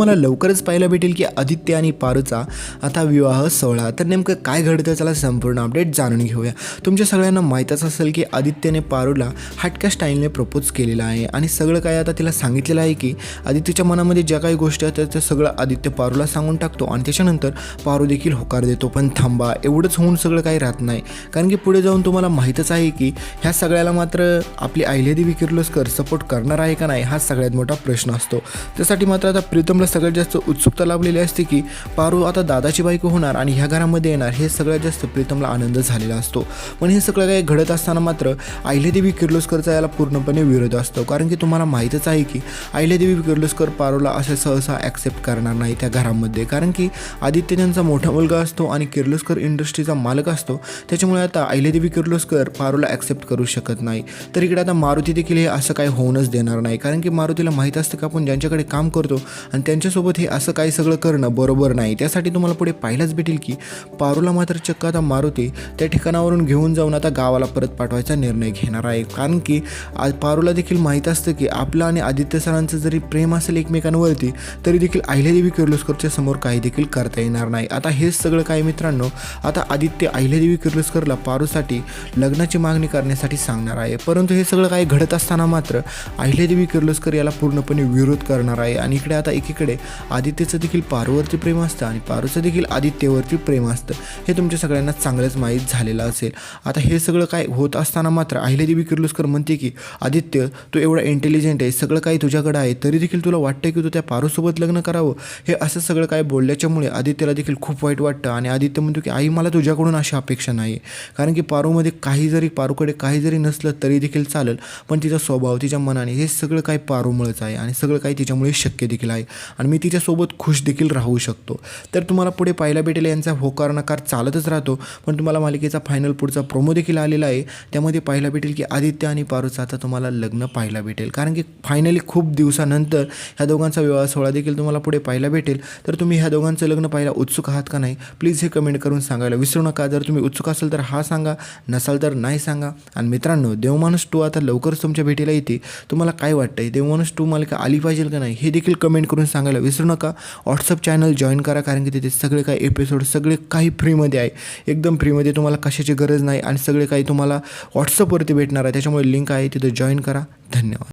मला लवकरच पाहायला भेटेल की आदित्य आणि पारूचा आता विवाह सोहळा. तर नेमकं काय घडतं? त्याला संपूर्ण अपडेट जाणून घेऊया. तुमच्या सगळ्यांना माहीतच असेल की आदित्यने पारूला हटक्या स्टाईलने प्रपोज केलेला आहे. आणि सगळं काय आता तिला सांगितलेलं आहे की आदित्यच्या मनामध्ये ज्या काही गोष्टी आहेत त्या सगळं आदित्य पारूला सांगून टाकतो. आणि त्याच्यानंतर पारू देखील होकार देतो. पण थांबा एवढंच होऊन सगळं काही राहत नाही. कारण की पुढे जाऊन तुम्हाला माहीतच आहे की ह्या सगळ्याला मात्र आपली अहिल्यादेवी किर्लोस्कर सपोर्ट करणार आहे का नाही हा सगळ्यात मोठा प्रश्न असतो. त्यासाठी मात्र आता प्रीतमला सगळ्यात जास्त उत्सुकता लाभलेली असते की पारू आता दादाची बायको होणार आणि ह्या घरामध्ये येणार हे सगळ्यात जास्त प्रीतमला आनंद झालेला असतो. पण हे सगळं काही घडत असताना मात्र अहिल्यादेवी किर्लोस्करचा याला पूर्णपणे विरोध असतो. कारण की तुम्हाला माहीतच आहे की अहिल्यादेवी किर्लोस्कर पारूला असे सहसा ॲक्सेप्ट करणार नाही त्या घरामध्ये. कारण की आदित्य त्यांचा मोठा मुलगा असतो आणि किर्लोस्कर इंडस्ट्रीचा मालक असतो. त्याच्यामुळे आता अहिल्यादेवी किर्लोस्कर पारूला ॲक्सेप्ट करू शकत नाही. तर इकडे आता मारुती देखील हे असं काही होऊनच देणार नाही. कारण की मारुतीला माहीत असतं की आपण ज्यांच्याकडे काम करतो आणि त्या त्यांच्यासोबत हे असं काही सगळं करणं बरोबर नाही. त्यासाठी तुम्हाला पुढे पाहिलंच भेटेल की पारूला मात्र चक्क आता मारुती त्या ठिकाणावरून घेऊन जाऊन आता गावाला परत पाठवायचा निर्णय घेणार आहे. कारण की आज पारूला देखील माहीत असतं की आपलं आणि आदित्य सरांचं जरी प्रेम असेल एकमेकांवरती तरी देखील अहिल्यादेवी किर्लोस्करच्या समोर काही देखील करता येणार नाही. आता हेच सगळं काय मित्रांनो आता आदित्य अहिल्यादेवी किर्लोस्करला पारूसाठी लग्नाची मागणी करण्यासाठी सांगणार आहे. परंतु हे सगळं काही घडत असताना मात्र अहिल्यादेवी किर्लोस्कर याला पूर्णपणे विरोध करणार आहे. आणि इकडे आता एकीकडे आदित्यचं देखील पारूवरती प्रेम असतं आणि पारूचं देखील आदित्यवरती प्रेम असतं. हे तुमच्या सगळ्यांना चांगलंच माहीत झालेलं असेल. आता हे सगळं काय होत असताना मात्र अहिल्यादेवी किर्लोस्कर म्हणते की आदित्य तू एवढा इंटेलिजंट आहे सगळं काही तुझ्याकडं आहे तरी देखील तुला वाटतं की तू त्या पारूसोबत लग्न करावं? हे असं सगळं काय बोलल्याच्यामुळे आदित्यला देखील खूप वाईट वाटतं आणि आदित्य म्हणतो की आई मला तुझ्याकडून अशी अपेक्षा नाही आहे कारण की पारूमध्ये काही जरी पारूकडे काही जरी नसलं तरी देखील चालेल पण तिचा स्वभाव तिच्या मनाने हे सगळं काही पारूमुळेच आहे आणि सगळं काही तिच्यामुळे शक्य देखील आहे. आणि मी तिच्यासोबत खुश देखील राहू शकतो. तर तुम्हाला पुढे पाहायला भेटेल यांचा होकार नकार चालतच राहतो पण तुम्हाला मालिकेचा फायनल पुढचा प्रोमो देखील आलेला आहे. त्यामध्ये पाहायला भेटेल की आदित्य आणि पारूचं आता तुम्हाला लग्न पाहायला भेटेल. कारण की फायनली खूप दिवसानंतर ह्या दोघांचा विवाह सोहळा देखील तुम्हाला पुढे पाहायला भेटेल. तर तुम्ही ह्या दोघांचं लग्न पाहायला उत्सुक आहात का नाही प्लीज हे कमेंट करून सांगायला विसरू नका. जर तुम्ही उत्सुक असाल तर हा सांगा नसाल तर नाही सांगा. आणि मित्रांनो देवमाणूस टू आता लवकरच तुमच्या भेटीला येते तुम्हाला काय वाटतंय? देवमाणूस टू मालिका आली पाहिजे का नाही? हे देखील कमेंट करून सांगा. सांगायला विसरू नका. व्हॉट्सअप चॅनल जॉईन करा कारण की तिथे सगळे काही एपिसोड सगळे काही फ्रीमध्ये आहे. एकदम फ्रीमध्ये तुम्हाला कशाची गरज नाही आणि सगळे काही तुम्हाला व्हॉट्सअपवरती भेटणार आहे. त्याच्यामुळे लिंक आहे तिथे जॉईन करा. धन्यवाद.